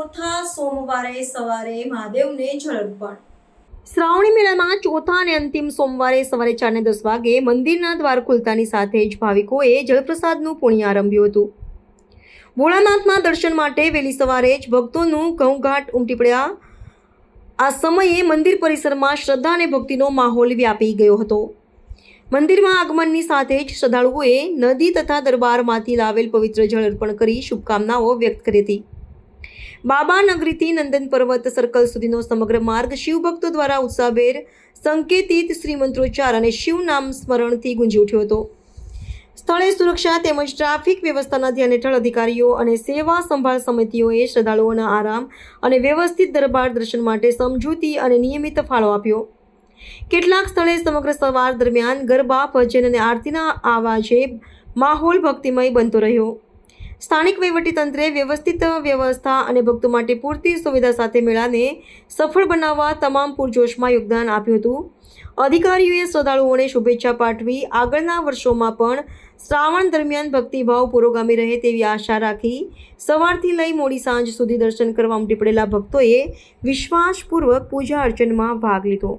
ચોથા સોમવારે સવારે મહાદેવને જળ અર્પણ શ્રાવણી મેળામાં ચોથા અને અંતિમ સોમવારે સવારે ચાર ને દસ વાગે મંદિરના દ્વાર ખુલતાની સાથે જ ભાવિકોએ જળપ્રસાદનું પુણ્ય આરંભ્યું હતું. ભોળાનાથના દર્શન માટે વહેલી સવારે જ ભક્તોનું ઘઉંઘાટ ઉમટી પડ્યા. આ સમયે મંદિર પરિસરમાં શ્રદ્ધા અને ભક્તિનો માહોલ વ્યાપી ગયો હતો. મંદિરમાં આગમનની સાથે જ શ્રદ્ધાળુઓએ નદી તથા દરબારમાંથી લાવેલ પવિત્ર જળ અર્પણ કરી શુભકામનાઓ વ્યક્ત કરી હતી. બાબા નગરીથી નંદન પર્વત સર્કલ સુધીનો સમગ્ર માર્ગ શિવભક્તો દ્વારા ઉત્સાહભેર સંકેતિત શ્રીમંત્રોચ્ચાર અને શિવ નામ સ્મરણથી ગુંજી ઉઠ્યો હતો. સ્થળે સુરક્ષા તેમજ ટ્રાફિક વ્યવસ્થાના ધ્યાન હેઠળ અધિકારીઓ અને સેવા સંભાળ સમિતિઓએ શ્રદ્ધાળુઓના આરામ અને વ્યવસ્થિત દરબાર દર્શન માટે સમજૂતી અને નિયમિત ફાળો આપ્યો. કેટલાક સ્થળે સમગ્ર સવાર દરમિયાન ગરબા, ભજન અને આરતીના આવાજે માહોલ ભક્તિમય બનતો રહ્યો. સ્થાનિક વહીવટીતંત્રે વ્યવસ્થિત વ્યવસ્થા અને ભક્તો માટે પૂરતી સુવિધા સાથે મેળાને સફળ બનાવવા તમામ પૂરજોશમાં યોગદાન આપ્યું હતું. અધિકારીઓએ શ્રદ્ધાળુઓને શુભેચ્છા પાઠવી આગળના વર્ષોમાં પણ શ્રાવણ દરમિયાન ભક્તિભાવ પુરોગામી રહે તેવી આશા રાખી સવારથી લઈ મોડી સાંજ સુધી દર્શન કરવા ઉમટી પડેલા ભક્તોએ વિશ્વાસપૂર્વક પૂજા અર્ચનમાં ભાગ લીધો.